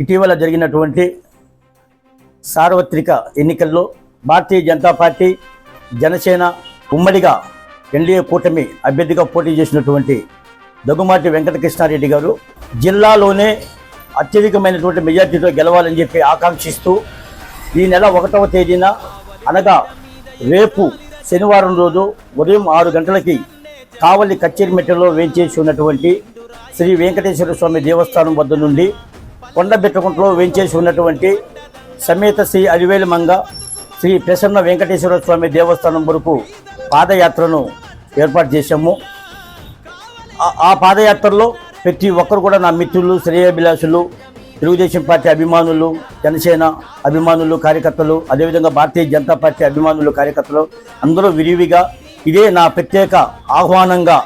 ఇటీవల జరిగినటువంటి సార్వత్రిక ఎన్నికల్లో భారతీయ జనతా పార్టీ జనసేన ఉమ్మడిగా ఎన్డీఏ కూటమి అభ్యర్థిగా పోటీ చేసినటువంటి దగ్గుమాటి వెంకటకృష్ణారెడ్డి గారు జిల్లాలోనే అత్యధికమైనటువంటి మెజార్టీతో గెలవాలని చెప్పి ఆకాంక్షిస్తూ ఈ నెల ఒకటవ తేదీన అనగా రేపు శనివారం రోజు ఉదయం ఆరు గంటలకి కావలి కచ్చేరిమెట్టలో వేంచేసి ఉన్నటువంటి శ్రీ వెంకటేశ్వర స్వామి దేవస్థానం వద్ద నుండి కొండబెట్టకుంటలో వేంచేసి ఉన్నటువంటి సమేత శ్రీ అలివేలు మంగ శ్రీ ప్రసన్న వెంకటేశ్వర స్వామి దేవస్థానం వరకు పాదయాత్రను ఏర్పాటు చేశాము. ఆ- పాదయాత్రలో ప్రతి ఒక్కరు కూడా నా మిత్రులు శ్రేయాభిలాషులు తెలుగుదేశం పార్టీ అభిమానులు జనసేన అభిమానులు కార్యకర్తలు అదేవిధంగా భారతీయ జనతా పార్టీ అభిమానులు కార్యకర్తలు అందరూ విరివిగా ఇదే నా ప్రత్యేక ఆహ్వానంగా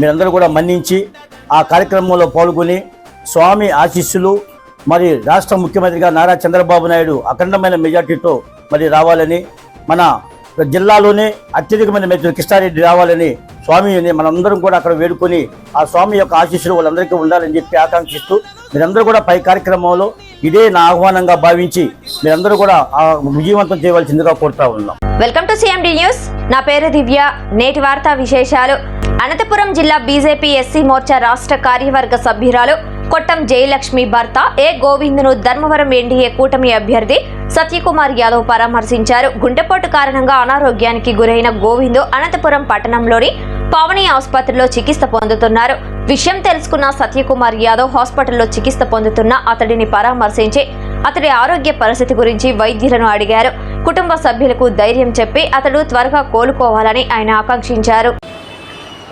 మీరందరూ కూడా మన్నించి ఆ కార్యక్రమంలో పాల్గొని స్వామి ఆశీస్సులు మరి రాష్ట్ర ముఖ్యమంత్రిగా నారా చంద్రబాబు నాయుడు అఖండమైన మెజార్టీతో మరి రావాలని మన జిల్లాలోనే అత్యధికమైన మెజార్టీ కృష్ణారెడ్డి రావాలని స్వామిని మనందరం కూడా అక్కడ వేడుకొని ఆ స్వామి యొక్క ఆశీస్సులు వాళ్ళందరికీ ఉండాలని చెప్పి ఆకాంక్షిస్తూ మీరందరూ కూడా పై కార్యక్రమంలో ఇదే నా ఆహ్వానంగా భావించి మీరందరూ కూడా ఆ విజయవంతం చేయవలసిందిగా కోరుతా ఉన్నాం. Welcome to CMD news. నా పేరు దివ్య. నేటి వార్తా విశేషాలు. అనంతపురం జిల్లా బీజేపీ ఎస్సీ మోర్చా రాష్ట్ర కార్యవర్గ సభ్యురాలు కొట్టం జయలక్ష్మి భర్త ఏ గోవిందును ధర్మవరం ఎన్డీఏ కూటమి అభ్యర్థి సత్యకుమార్ యాదవ్ పరామర్శించారు. గుండెపోటు కారణంగా అనారోగ్యానికి గురైన గోవిందు అనంతపురం పట్టణంలోని పవని ఆసుపత్రిలో చికిత్స పొందుతున్నారు. విషయం తెలుసుకున్న సత్యకుమార్ యాదవ్ హాస్పిటల్లో చికిత్స పొందుతున్న అతడిని పరామర్శించి అతడి ఆరోగ్య పరిస్థితి గురించి వైద్యులను అడిగారు. కుటుంబ సభ్యులకు ధైర్యం చెప్పి అతడు త్వరగా కోలుకోవాలని ఆయన ఆకాంక్షించారు.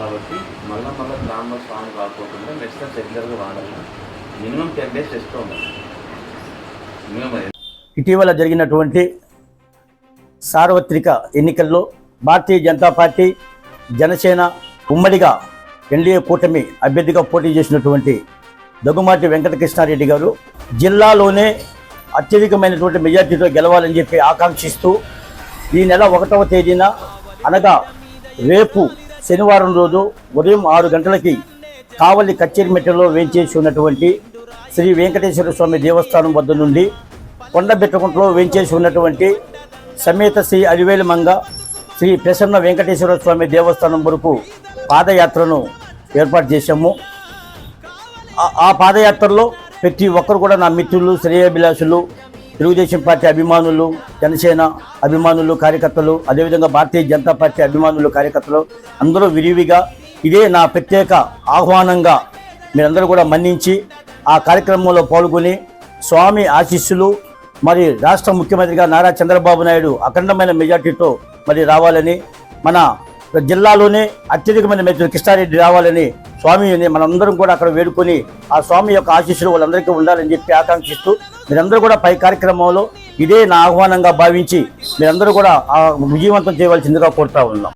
కాబట్టి మళ్ళీ మళ్ళీ గ్రామ ఆన్ కాకుండా మెడిసిన్స్ రెగ్యులర్గా వాడాలి. మినిమం టెన్ డేస్ రెస్ట్ ఉండాలి. ఇటీవల జరిగినటువంటి సార్వత్రిక ఎన్నికల్లో భారతీయ జనతా పార్టీ జనసేన ఉమ్మడిగా ఎన్డీఏ కూటమి అభ్యర్థిగా పోటీ చేసినటువంటి దగ్గుమాటి వెంకటకృష్ణారెడ్డి గారు జిల్లాలోనే అత్యధికమైనటువంటి మెజార్టీతో గెలవాలని చెప్పి ఆకాంక్షిస్తూ ఈ నెల ఒకటవ తేదీన అనగా రేపు శనివారం రోజు ఉదయం ఆరు గంటలకి కావలి కచ్చేరిమెట్టలో వేంచేసి ఉన్నటువంటి శ్రీ వెంకటేశ్వర స్వామి దేవస్థానం వద్ద నుండి కొండబెట్టకుంటలో వేంచేసి ఉన్నటువంటి సమేత శ్రీ అలివేలు మంగ శ్రీ ప్రసన్న వెంకటేశ్వర స్వామి దేవస్థానం వరకు పాదయాత్రను ఏర్పాటు చేశాము. ఆ- ఆ పాదయాత్రలో ప్రతి ఒక్కరు కూడా నా మిత్రులు శ్రేయాభిలాషులు తెలుగుదేశం పార్టీ అభిమానులు జనసేన అభిమానులు కార్యకర్తలు అదేవిధంగా భారతీయ జనతా పార్టీ అభిమానులు కార్యకర్తలు అందరూ విరివిగా ఇదే నా ప్రత్యేక ఆహ్వానంగా మీరందరూ కూడా మన్నించి ఆ కార్యక్రమంలో పాల్గొని స్వామి ఆశీస్సులు మరి రాష్ట్ర ముఖ్యమంత్రిగా నారా చంద్రబాబు నాయుడు అఖండమైన మెజార్టీతో మరి రావాలని మన జిల్లాలోనే అత్యధికమైన మెజార్టీ కృష్ణారెడ్డి రావాలని స్వామిని మనందరం కూడా అక్కడ వేడుకొని ఆ స్వామి యొక్క ఆశీస్సులు వాళ్ళందరికీ ఉండాలని చెప్పి ఆకాంక్షిస్తూ మీరందరూ కూడా పై కార్యక్రమంలో ఇదే నా ఆహ్వానంగా భావించి మీరందరూ కూడా ఆ విజయవంతం చేయవలసిందిగా కోరుతా ఉన్నాం.